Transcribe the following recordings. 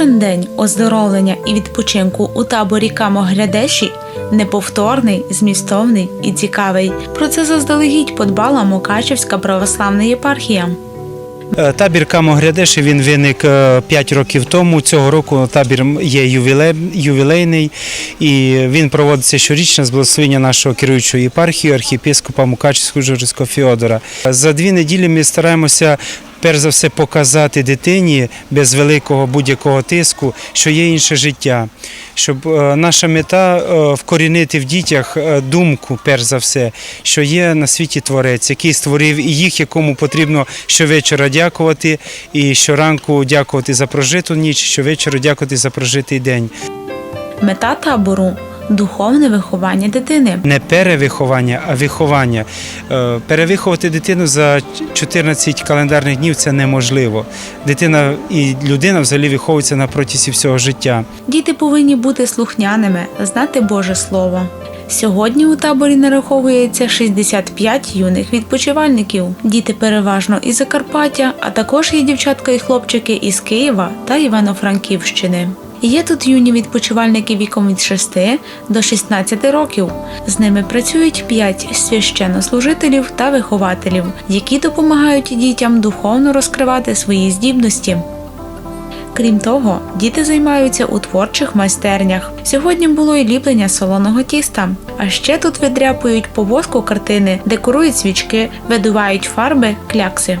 Кожен день оздоровлення і відпочинку у таборі Камогрядеші неповторний, змістовний і цікавий. Про це заздалегідь подбала Мукачівська православна єпархія. Е, Табір Камогрядеші він виник 5 років тому. Цього року табір є ювілей, ювілейний і він проводиться щорічно з благословення нашого керуючого єпархії, архієпископа Мукачівського Жорицького Феодора. За дві неділі ми стараємося. Перш за все показати дитині без великого будь-якого тиску, що є інше життя, щоб е, наша мета е, вкорінити в дітях е, думку, перш за все, що є на світі творець, який створив і їх, якому потрібно щовечора дякувати, і щоранку дякувати за прожиту ніч, щовечора дякувати за прожитий день. Мета табору духовне виховання дитини. Не перевиховання, а виховання. Е, Перевиховати дитину за 14 календарних днів це неможливо. Дитина і людина взагалі виховується на протязі всього життя. Діти повинні бути слухняними, знати Боже Слово. Сьогодні у таборі нараховується 65 юних відпочивальників. Діти переважно із Закарпаття, а також є дівчатка і хлопчики із Києва та Івано-Франківщини. Є тут юні відпочивальники віком від 6 до 16 років. З ними працюють 5 священнослужителів та вихователів, які допомагають дітям духовно розкривати свої здібності. Крім того, діти займаються у творчих майстернях. Сьогодні було і ліплення солоного тіста. А ще тут видряпують по воску картини, декорують свічки, видувають фарби, клякси.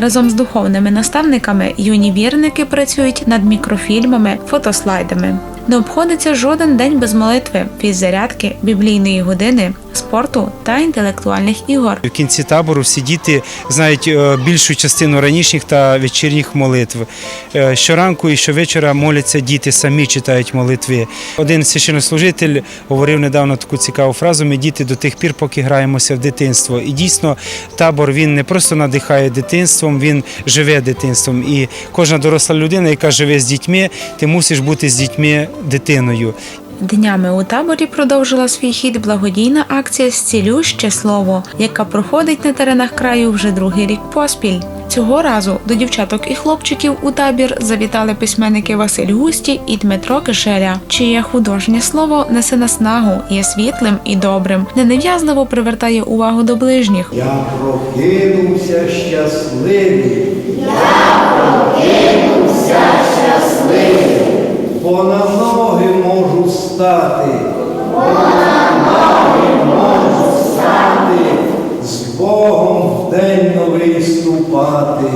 Разом з духовними наставниками юні вірники працюють над мікрофільмами, фотослайдами. Не обходиться жоден день без молитви, фіззарядки, біблійної години, спорту та інтелектуальних ігор. В кінці табору всі діти знають е, більшу частину ранішніх та вечірніх молитв. Е, Щоранку і щовечора моляться діти, самі читають молитви. Один священнослужитель говорив недавно таку цікаву фразу: ми діти до тих пір, поки граємося в дитинство. І дійсно, табор він не просто надихає дитинством, він живе дитинством. І кожна доросла людина, яка живе з дітьми, ти мусиш бути з дітьми дитиною. Днями у таборі продовжила свій хід благодійна акція Зцілюще слово, яка проходить на теренах краю вже другий рік поспіль. Цього разу до дівчаток і хлопчиків у табір завітали письменники Василь Густі і Дмитро Кишеля, чиє художнє слово несе наснагу, є світлим і добрим, ненав'язливо привертає увагу до ближніх. Я прокинувся щасливий. Я прокинувся щасливий. Бо на ноги можу стати. Бо на ноги можу стати. З Богом в день новий ступати.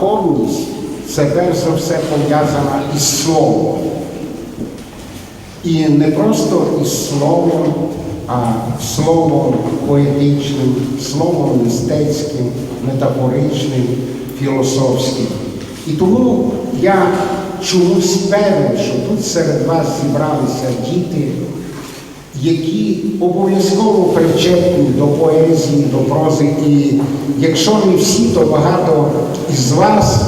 Духовність це перш за все пов'язана із словом. І не просто із словом, а словом поетичним, словом мистецьким, метафоричним, філософським. І тому я чомусь певен, що тут серед вас зібралися діти, які обов'язково причетні до поезії, до прози. І якщо не всі, то багато із вас,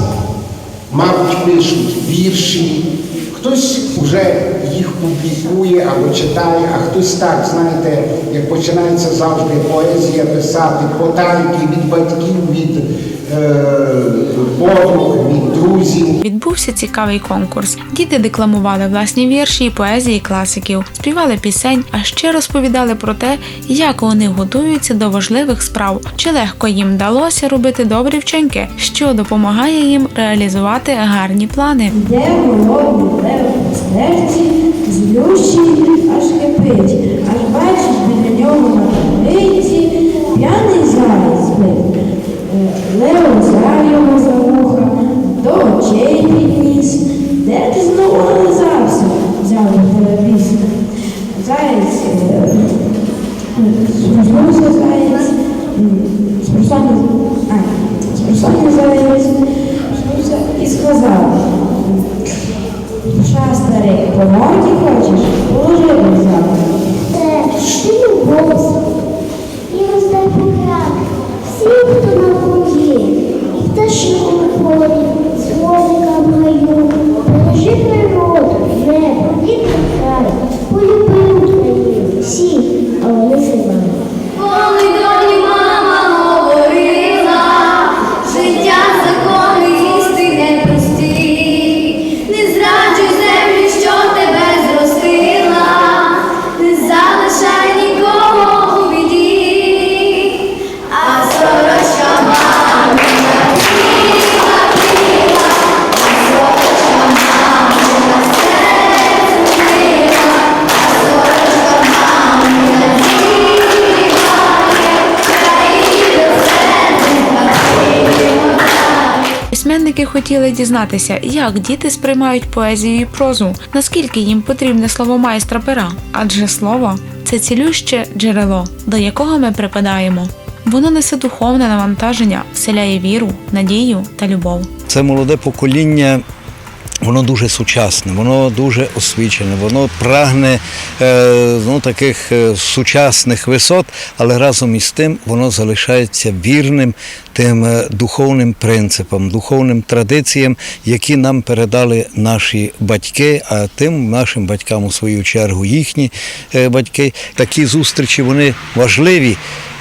мабуть, пишуть вірші, хтось вже їх публікує або читає, а хтось так, знаєте, як починається завжди поезія писати, потайки від батьків, від подруг, від друзів. Відбувся цікавий конкурс. Діти декламували власні вірші і поезії класиків, співали пісень, а ще розповідали про те, як вони готуються до важливих справ, чи легко їм вдалося робити добрі вчинки, що допомагає їм реалізувати гарні плани. Де голодний лев смерті, злющий аж кипить, аж бачиш біля нього на таблиці п'яний спить. Е, Письменники хотіли дізнатися, як діти сприймають поезію і прозу, наскільки їм потрібне слово майстра пера, адже слово це цілюще джерело, до якого ми припадаємо. Воно несе духовне навантаження, вселяє віру, надію та любов. Це молоде покоління. Воно дуже сучасне, воно дуже освічене, воно прагне е, ну, таких е, сучасних висот, але разом із тим воно залишається вірним тим е, духовним принципам, духовним традиціям, які нам передали наші батьки, а тим нашим батькам у свою чергу їхні батьки. Такі зустрічі вони важливі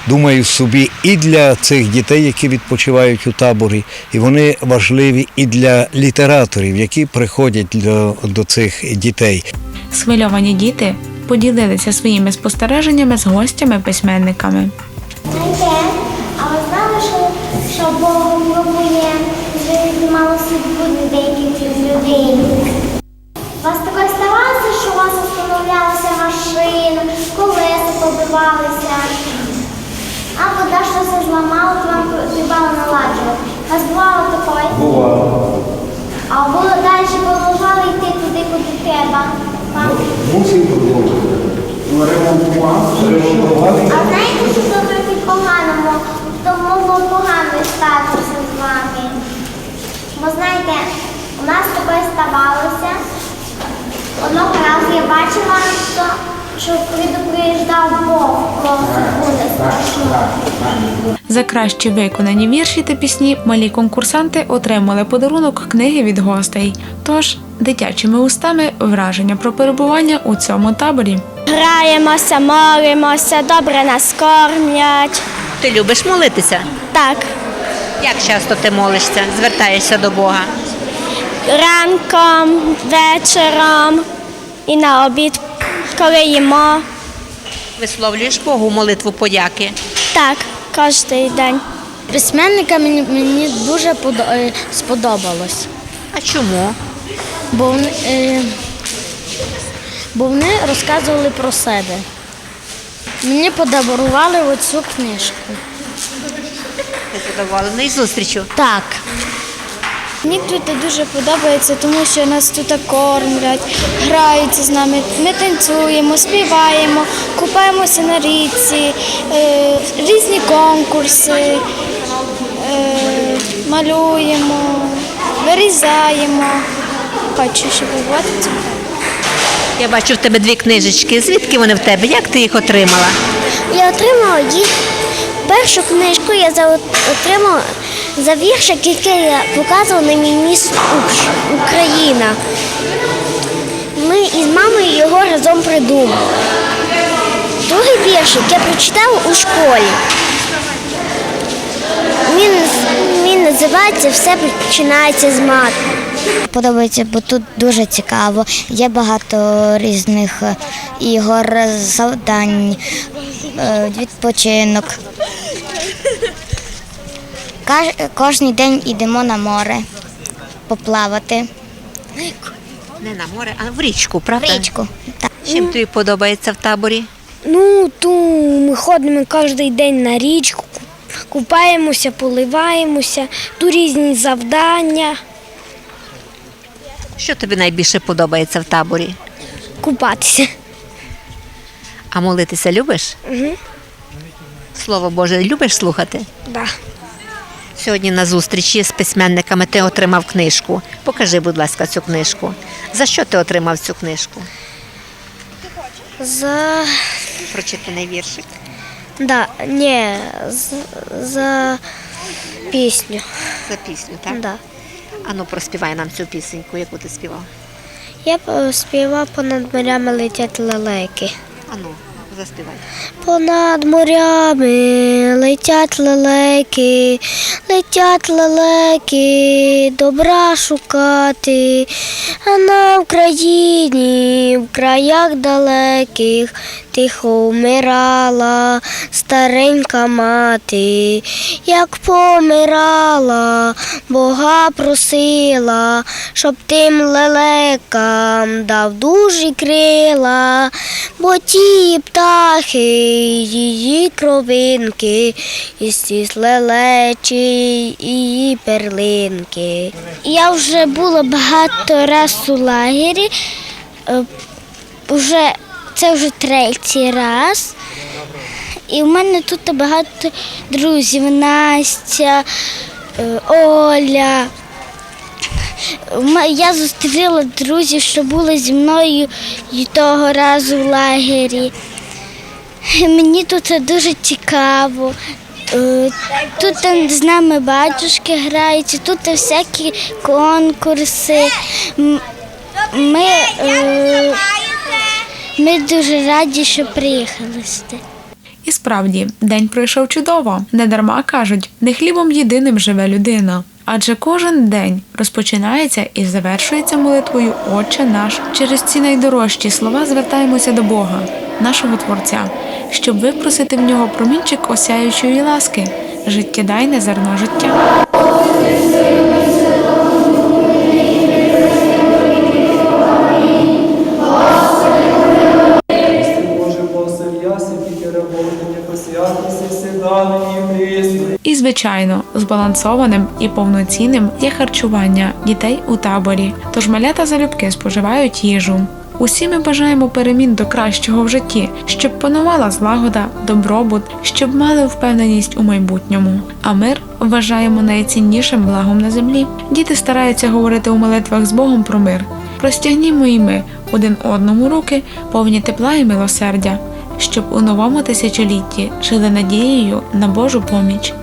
думаю, собі і для цих дітей, які відпочивають у таборі, і вони важливі і для літераторів, які приходять до, до цих дітей. Схвильовані діти поділилися своїми спостереженнями з гостями-письменниками. Знаєте, а ви знали, що, що Бог пробує мало судьбу деяких людей? У вас таке ставалося, що у вас остановлялася машина, колеса побивалися, а вода щось зламала, то вам треба наладжувати. У вас бувало таке? Бувало. А було далі продовжали йти туди, куди треба. Мусив продовжувати. Ремонтував. Ремонтували. А знаєте, що добре під поганому, то могло погано статися з вами. Бо знаєте, у нас таке ставалося. Одного разу я бачила, що, що предупреждав Бог. За кращі виконані вірші та пісні малі конкурсанти отримали подарунок книги від гостей. Тож дитячими устами враження про перебування у цьому таборі. Граємося, молимося, добре нас кормлять. Ти любиш молитися? Так, Як часто ти молишся, звертаєшся до Бога? ранком, вечором і на обід, коли їмо. Висловлюєш Богу молитву подяки. Так, кожен день. Письменника мені, мені дуже сподобалось, А чому? бо вони, е, бо вони розказували про себе. Мені подарували оцю книжку. Ти на зустрічу? Так. Мені тут дуже подобається, тому що нас тут кормлять, граються з нами. Ми танцюємо, співаємо, купаємося на річці, е, різні конкурси, е, малюємо, вирізаємо. Хочу, щоб було. Я бачу в тебе дві книжечки. Звідки вони в тебе? Як ти їх отримала? Я отримала їх. Першу книжку я за- отримала за віршик, який я показувала на мій міст Ук- Україна. Ми із мамою його разом придумали. Другий віршик я прочитала у школі. Він, він називається Все починається з мат. Подобається, бо тут дуже цікаво. Є багато різних е, ігор, завдань, е, відпочинок. Каж- Кожний день йдемо на море поплавати. Не на море, а в річку, правда? В річку. Так. Чим тобі подобається в таборі? Ну, то ми ходимо кожен день на річку, купаємося, поливаємося, тут різні завдання, Що тобі найбільше подобається в таборі? купатися. А молитися любиш? Угу. Слово Боже, любиш слухати? Да. Сьогодні на зустрічі з письменниками ти отримав книжку. Покажи, будь ласка, цю книжку. За що ти отримав цю книжку? За, Прочитаний віршик. да, ні, за, за пісню. За пісню, так? Да. Ану, проспівай нам цю пісеньку, яку ти співав. Я б співав понад морями летять лелеки. Ану, заспівай. Понад морями летять лелеки, летять лелеки, добра шукати, а на Україні, в краях далеких, тихо вмирала старенька мати, як помирала, Бога просила, щоб тим лелекам дав дужі крила, бо ті птахи, її кровинки, і стіс лелечі, її перлинки. Я вже була багато раз у лагері. е, Уже, це вже третій раз. І в мене тут багато друзів. Настя, е, Оля. Я зустріла друзів, що були зі мною і того разу в лагері. Мені тут дуже цікаво. Е, Тут з нами батюшки грають, тут всякі конкурси. Ми, е, ми дуже раді, що приїхали сюди. І справді, день пройшов чудово. Недарма кажуть, не хлібом єдиним живе людина. Адже кожен день розпочинається і завершується молитвою Отче наш. Через ці найдорожчі слова звертаємося до Бога, нашого Творця, щоб випросити в нього промінчик осяючої ласки, життєдайне зерно життя. Звичайно, збалансованим і повноцінним є харчування дітей у таборі. Тож малята залюбки споживають їжу. Усі ми бажаємо перемін до кращого в житті, щоб панувала злагода, добробут, щоб мали впевненість у майбутньому. А мир вважаємо найціннішим благом на землі. Діти стараються говорити у молитвах з Богом про мир. Простягнімо і ми один одному руки, повні тепла і милосердя, щоб у новому тисячолітті жили надією на Божу поміч.